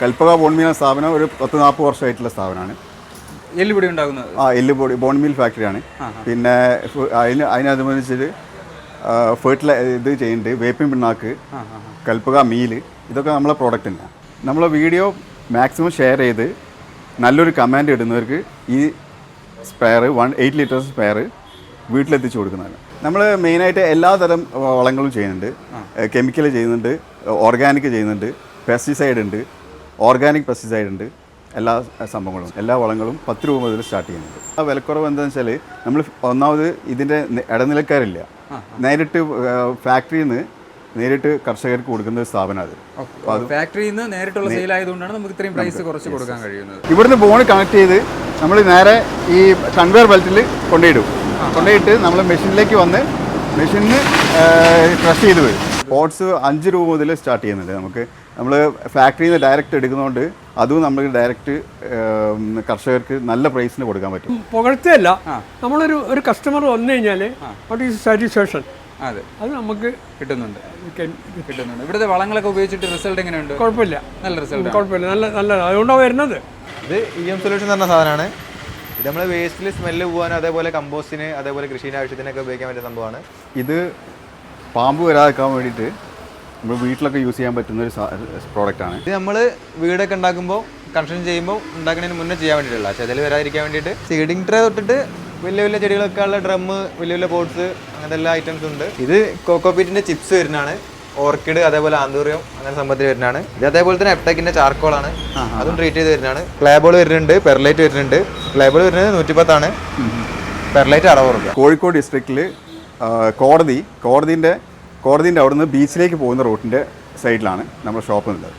കൽപ്പക ബോൺമിൽ സ്ഥാപനം ഒരു പത്ത് നാൽപ്പത് വർഷമായിട്ടുള്ള സ്ഥാപനമാണ്. എല്ലുപൊടി ഉണ്ടാകുന്നത് ആ എല്ലുപൊടി ബോൺമിൽ ഫാക്ടറിയാണ് പിന്നെ അതിന് അതിനനുബന്ധിച്ചിട്ട് ഫെർട്ടിലൈ ഇത് ചെയ്യുന്നുണ്ട് വേപ്പിൻ പിണ്ണാക്ക് കൽപ്പക മീൽ ഇതൊക്കെ നമ്മളെ പ്രോഡക്റ്റ് തന്നെയാണ് നമ്മൾ വീഡിയോ മാക്സിമം ഷെയർ ചെയ്ത് നല്ലൊരു കമാൻഡ് ഇടുന്നവർക്ക് ഈ spare one eight litre spare വീട്ടിലെത്തിച്ചു കൊടുക്കുന്നതാണ്. നമ്മൾ മെയിനായിട്ട് എല്ലാ തരം വളങ്ങളും ചെയ്യുന്നുണ്ട്. കെമിക്കൽ ചെയ്യുന്നുണ്ട് ഓർഗാനിക് ചെയ്യുന്നുണ്ട് പെസ്റ്റിസൈഡ് ഉണ്ട് ഓർഗാനിക് പെസ്റ്റിസൈഡ് ഉണ്ട്. എല്ലാ സംഭവങ്ങളും എല്ലാ വളങ്ങളും പത്ത് രൂപ മുതൽ സ്റ്റാർട്ട് ചെയ്യുന്നുണ്ട്. ആ വിലക്കുറവ് എന്താണെന്ന് വെച്ചാൽ നമ്മൾ ഒന്നാമത് ഇതിന്റെ ഇടനിലക്കാരില്ല. നേരിട്ട് ഫാക്ടറിയിൽ നിന്ന് നേരിട്ട് കർഷകർക്ക് കൊടുക്കുന്ന ഒരു സ്ഥാപനം അത്. ഫാക്ടറിയിൽ നിന്ന് നേരിട്ടുള്ള സെയിൽ ആയതുകൊണ്ടാണ് നമുക്ക് ഇത്രയും പ്രൈസ് കുറച്ച് കൊടുക്കാൻ കഴിയുന്നത്. ഇവിടുന്ന് ബോൺ കണക്ട് ചെയ്ത് നമ്മൾ നേരെ ഈ കൺവെയർ ബെൽറ്റിൽ കൊണ്ടുപോയിടും കൊണ്ടുപോയിട്ട് നമ്മൾ മെഷീനിലേക്ക് വന്ന് മെഷീനിന് ക്രഷ് ചെയ്ത് വരും. പോട്ട്സ് അഞ്ച് രൂപ മുതൽ സ്റ്റാർട്ട് ചെയ്യുന്നുണ്ട് നമുക്ക്. നമ്മൾ ഫാക്ടറിയിൽ നിന്ന് ഡയറക്റ്റ് എടുക്കുന്നതുകൊണ്ട് അതും നമ്മൾ ഡയറക്റ്റ് കർഷകർക്ക് നല്ല പ്രൈസിന് കൊടുക്കാൻ പറ്റും. പുകഴ്ത്തല്ല നമ്മളൊരു ഒരു കസ്റ്റമർ വന്നു കഴിഞ്ഞാൽ വാട്ട് ഈസ് സാറ്റിസ്ഫാക്ഷൻ അതെ. അത് നമുക്ക് കിട്ടുന്നുണ്ട്. കിട്ടുന്നുണ്ട്. ഇവിടുത്തെ വളങ്ങളൊക്കെ ഉപയോഗിച്ചിട്ട് റിസൾട്ട് എങ്ങനെയുണ്ട്? കുഴപ്പമില്ല. നല്ല റിസൾട്ട് കുഴപ്പമില്ല. നല്ല നല്ല അതുകൊണ്ടാണ് വരുന്നത്. ഇത് ഇ എം സൊല്യൂഷൻ എന്ന് പറഞ്ഞ സാധനമാണ് ഇത് നമ്മൾ വേസ്റ്റിൽ സ്മെല്ല് പോകാനും അതേപോലെ കമ്പോസ്റ്റിന് അതേപോലെ കൃഷിയുടെ ആവശ്യത്തിനൊക്കെ ഉപയോഗിക്കാൻ പറ്റിയ സംഭവമാണ്. ഇത് പാമ്പ് വരാതിരിക്കാൻ വേണ്ടിയിട്ട് നമ്മൾ വീട്ടിലൊക്കെ യൂസ് ചെയ്യാൻ പറ്റുന്ന ഒരു പ്രോഡക്റ്റാണ് ഇത് നമ്മൾ വീടൊക്കെ ഉണ്ടാക്കുമ്പോൾ കൺസ്ട്രക്ഷൻ ചെയ്യുമ്പോൾ ഉണ്ടാക്കുന്നതിന് മുന്നേ ചെയ്യാൻ വേണ്ടിയിട്ടുള്ള ചെതൽ വരാതിരിക്കാൻ വേണ്ടിയിട്ട് സീഡിങ് ട്രേ തൊട്ടിട്ട് വലിയ വലിയ ചെടികളൊക്കെ ഉള്ള ഡ്രമ്മ് വലിയ വലിയ പോട്ട്സ് അങ്ങനത്തെ എല്ലാ ഐറ്റംസ് ഉണ്ട്. ഇത് കോക്കോപീറ്റിന്റെ ചിപ്സ് വരുന്നതാണ്. ഓർക്കിഡ് അതേപോലെ ആന്തൂറിയം അങ്ങനെ സംഭവത്തിൽ വരുന്നതാണ്. ഇത് അതേപോലെ തന്നെ എപ്ടെക്കിന്റെ ചാർക്കോളാണ് അതും ട്രീറ്റ് ചെയ്ത് വരുന്നതാണ്. ക്ലേബോൾ വരുന്നുണ്ട് പെർലൈറ്റ് വരുന്നുണ്ട്. ക്ലേബോൾ വരുന്നത് നൂറ്റിപ്പത്താണ്. പെർലൈറ്റ് അറുപത് റുപ്യ. കോഴിക്കോട് ഡിസ്ട്രിക്റ്റിൽ കോടതി കോടതിന്റെ കോടതിന്റെ അവിടുന്ന് ബീച്ചിലേക്ക് പോകുന്ന റൂട്ടിന്റെ സൈഡിലാണ് നമ്മുടെ ഷോപ്പ് ഉള്ളത്.